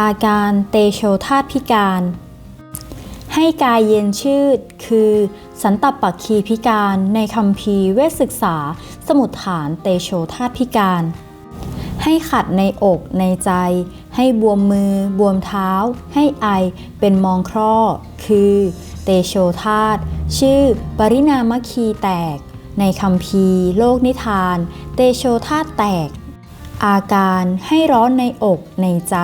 อาการเตโชธาตุพิการ ให้กายเย็นชืด คือสันตปักคีพิการในคำพีเวชศึกษา สมุดฐานเตโชธาตุพิการ ให้ขัดในอกในใจ ให้บวมมือ บวมเท้า ให้ไอเป็นมองคร่อ คือ เตโชธาตุชื่อ ปรินามคีแตก ในคำพีโลกนิทาน เตโชธาตุแตก อาการให้ร้อนในอกในใจ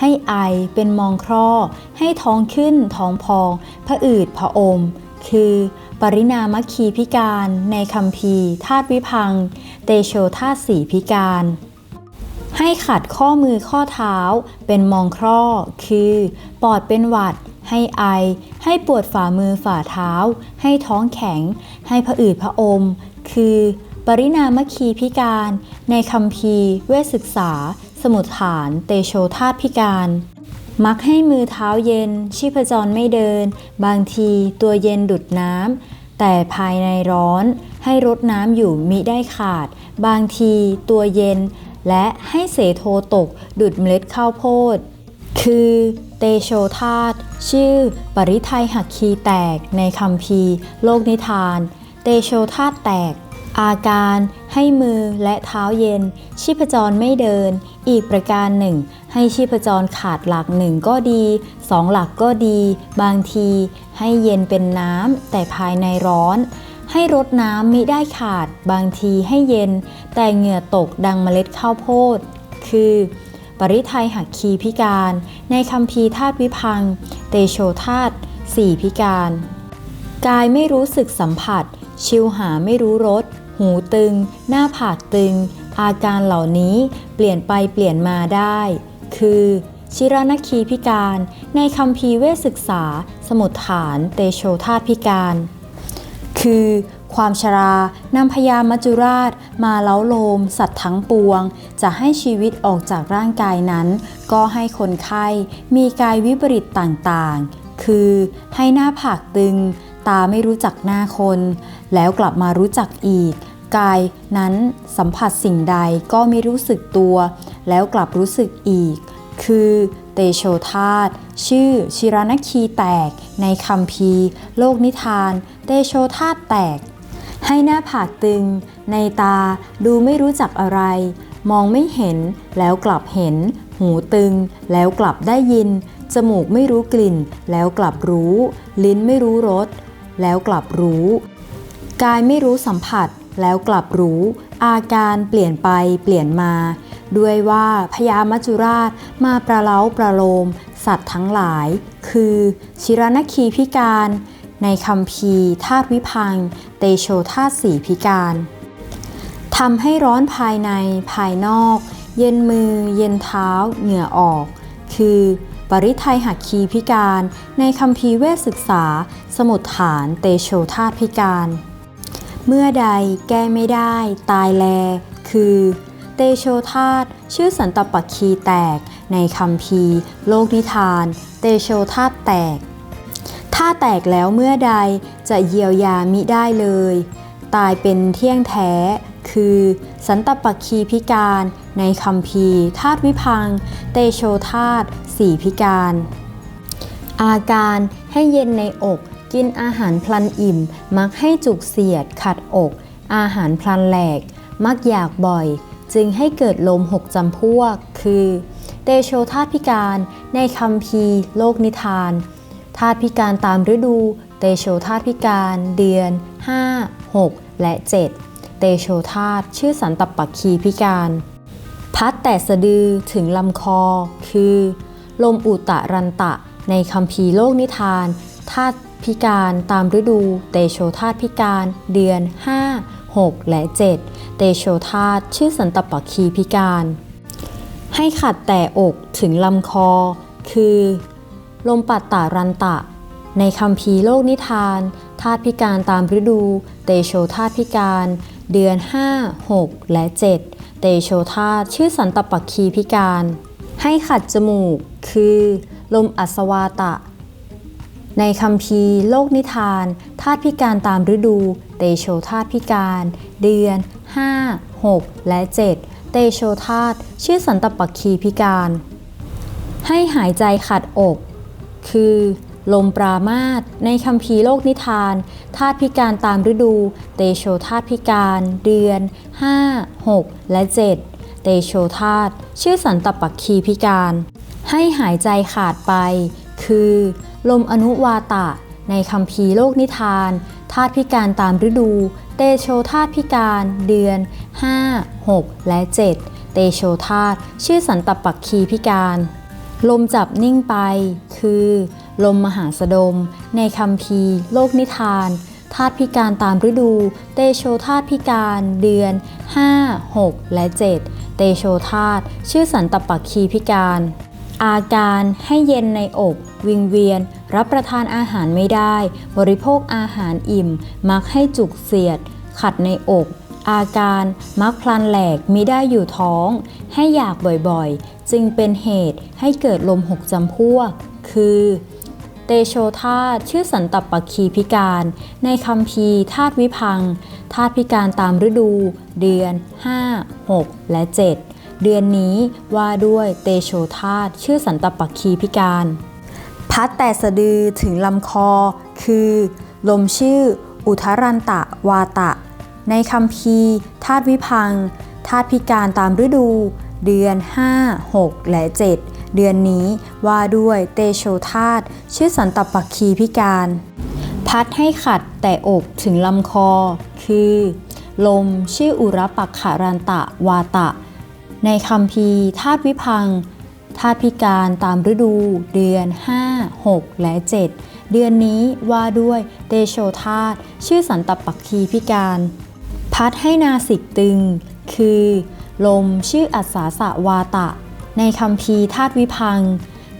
ให้ไอเป็นมองคร่อ ให้ท้องขึ้นท้องพองผะอืดผะอม คือปรินามคีพิการในคำพีธาตุวิพัง เตโชธาตุสีพิการ ให้ขัดข้อมือข้อเท้า เป็นมองคร่อ คือปอดเป็นหวัด ให้ไอ ให้ปวดฝ่ามือฝ่าเท้า ให้ท้องแข็ง ให้ผะอืดผะอม คือ ปรินามคีพิการ ในคำพีเวศึกษา สมุดฐานเตโชธาตพิการ มักให้มือเท้าเย็น ชีพจรไม่เดิน บางทีตัวเย็นดุดน้ำ แต่ภายในร้อนให้รดน้ำอยู่มิได้ขาด บางทีตัวเย็น และให้เสโทตกดุดเมล็ดข้าวโพด คือเตโชธาตชื่อ ปริไทยหักคีแตกในคำพีโลกนิทาน เตโชธาตแตก อาการให้มือและเท้าเย็น ชีพจรไม่เดิน อีกประการหนึ่ง ให้ชีพจรขาดหลักหนึ่งก็ดีสองหลักก็ดี บางทีให้เย็นเป็นน้ำแต่ภายในร้อน ให้รดน้ำมิได้ขาด บางทีให้เย็น แต่เหงื่อตกดังเมล็ดข้าวโพด คือปริไทยหักคีพิการ ในคำพีธาตุวิพัง เตโชธาตุสี่พิการ กายไม่รู้สึกสัมผัส ชิวหาไม่รู้รส หูตึง หน้าผากตึง อาการเหล่านี้เปลี่ยนไปเปลี่ยนมาได้ คือชิรนคีพิการ ในคำพีเวศึกษา สมุดฐานเตโชธาตพิการ คือความชรานำพยามัจจุราชมาเล้าโลม สัตว์ทั้งปวง จะให้ชีวิตออกจากร่างกายนั้น ก็ให้คนไข้มีกายวิปริตต่างๆ คือให้หน้าผากตึง ตาไม่รู้จักหน้าคน แล้วกลับมารู้จักอีก กายนั้นสัมผัสสิ่งใดก็ไม่รู้สึกตัว แล้วกลับรู้สึกอีก คือเตโชธาตชื่อชิรนคีแตก ในคำพีโลกนิทาน เตโชธาตแตก ให้หน้าผากตึง ในตาดูไม่รู้จักอะไร มองไม่เห็นแล้วกลับเห็น หูตึง แล้วกลับได้ยิน จมูกไม่รู้กลิ่น แล้วกลับรู้ ลิ้นไม่รู้รสแล้วกลับรู้ กายไม่รู้สัมผัส แล้วกลับรู้อาการเปลี่ยนไปเปลี่ยนมา ด้วยว่าพญามัจจุราชมาประเล้าประโลม สัตว์ทั้งหลาย คือ ชิรนคีพิการ ในคำพีธาตุวิพัง เตโชธาตุสีพิการทำให้ร้อนภายในภายนอก เย็นมือ เย็นเท้า เหงื่อออก คือ ปริไทยหักคีพิการ ในคำพีเวชศึกษา สมุดฐานเตโชธาตุพิการ เมื่อใดแก้ไม่ได้ ตายแล คือ เตโชธาตชื่อสันตปักคีแตก ในคำพีโลกนิทาน เตโชธาตแตก ถ้าแตกแล้วเมื่อใดจะเยียวยามิได้เลย ตายเป็นเที่ยงแท้ คือ สันตปักคีพิการ ในคำพีธาตุวิพัง เตโชธาตสี่พิการ อาการให้เย็นในอก กินอาหารพลันอิ่ม มักให้จุกเสียด ขัดอก อาหารพลันแหลก มักอยากบ่อย จึงให้เกิดลมหกจำพวก คือเตโชธาตพิการในคำพีโลกนิทานธาตุพิการตามฤดู เตโชธาตุพิการเดือน 5 6 และ 7 เตโชธาตุชื่อสันตปักคีพิการ พัดแต่สะดือถึงลำคอ คือ ลมอุตะรันตะ ในคำพีโลกนิทานธาตุ พิการตามฤดู เตโชธาตพิการเดือน 5 6 และ 7 เตโชธาตชื่อสันตปักคีพิการ ให้ขัดแต่อกถึงลำคอ คือ ลมปัตตารันตะ ในคำพีโลกนิทาน ธาตุพิการตามฤดู เตโชธาตพิการ เดือน 5 6 และ 7 เตโชธาตชื่อสันตปักคีพิการ ให้ขัดจมูก คือ ลมอัศวาตะ ในคำพีโลกนิทานธาตุพิการตามฤดู เตโชธาตุพิการ เดือน 5 6 และ 7 เตโชธาตุชื่อสันตปักคีพิการ ให้หายใจขัดอก คือลมปรามาสในคัมภีโลกนิทานธาตุพิการตามฤดู เตโชธาตุพิการ เดือน 5 6 และ 7 เตโชธาตุชื่อสันตปักคีพิการ ให้หายใจขาดไป คือ ลมอนุวาตะ ในคัมภีโลกนิทาน ธาตุพิการตามฤดู เตโชธาตุพิการ เดือน 5 6 และ 7 เตโชธาตุชื่อสันตปักคีพิการ ลมจับนิ่งไป คือ ลมมหาสดม ในคัมภีโลกนิทานธาตุพิการตามฤดู เตโชธาตุพิการ เดือน 5 6 และ 7 เตโชธาตุชื่อสันตปักคีพิการ อาการให้เย็นในอก วิงเวียน รับประทานอาหารไม่ได้ บริโภคอาหารอิ่ม มักให้จุกเสียด ขัดในอก อาการมักพลันแหลกมิได้อยู่ท้อง ให้อยากบ่อยๆ จึงเป็นเหตุให้เกิดลมหกจำพวก คือเตโชธาตชื่อสันตปักคีพิการ ในคัมภีธาตุวิพังธาตุพิการตามฤดู เดือน 5 6 และ 7 เดือนนี้ว่าด้วยเตโชธาตชื่อสันตปักคีพิการ พัดแต่สะดือถึงลำคอ คือ ลมชื่อ อุทารันตะวาตะ ในคัมภีธาตุวิพังธาตุพิการตามฤดู เดือน 5 6 และ 7 เดือนนี้ว่าด้วยเตโชธาตชื่อสันตปักคีพิการ พัดให้ขัดแต่อกถึงลำคอ คือ ลมชื่ออุรปักขารันตะวาตะ ในคัมภีธาตุวิพังธาตุพิการตามฤดู เดือน 5 6 และ 7 เดือนนี้ว่าด้วยเตโชธาตุชื่อสันตปักคีพิการ พัดให้นาสิกตึง คือ ลมชื่ออัศาสะวาตะ ในคัมภีธาตุวิพัง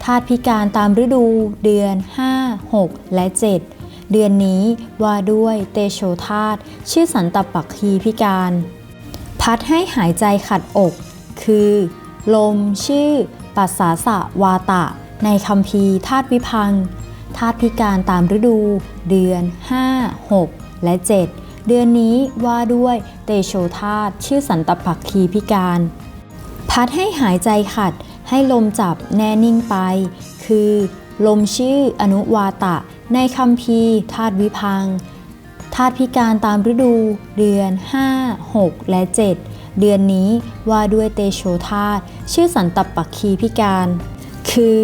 ธาตุพิการตามฤดู เดือน 5 6 และ 7 เดือนนี้ว่าด้วยเตโชธาตุชื่อสันตปักคีพิการ พัดให้หายใจขัดอก คือ ลมชื่อ ปัสสาสะวาตะ ในคัมภีธาตุวิพังธาตุพิการตามฤดู เดือน 5 6 และ 7 เดือนนี้ว่าด้วยเตโชธาตุชื่อสันตปักคีพิการ พัดให้หายใจขัด ให้ลมจับแน่นิ่งไป คือ ลมชื่ออนุวาตะ ในคัมภีธาตุวิพังาตุพิการตามฤดู เดือน 5 6 และ 7 เดือนนี้ว่าด้วยเตโชธาตุชื่อสันตปักคีพิการ คือ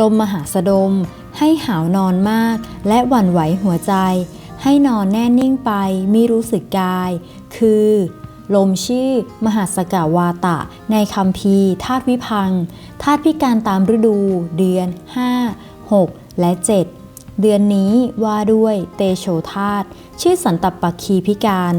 ลมมหาสดม ให้หาวนอนมาก และหวั่นไหวหัวใจ ให้นอนแน่นิ่งไปม่รู้สึกกาย คือ ลมชื่อ มหาสกาวาตะ ในคัมภีธาตุวิพังธาตุพิการตามฤดู เดือน 5 6 และ 7 เดือนนี้ว่าด้วยเตโชธาตชื่อสันตปักคีพิการ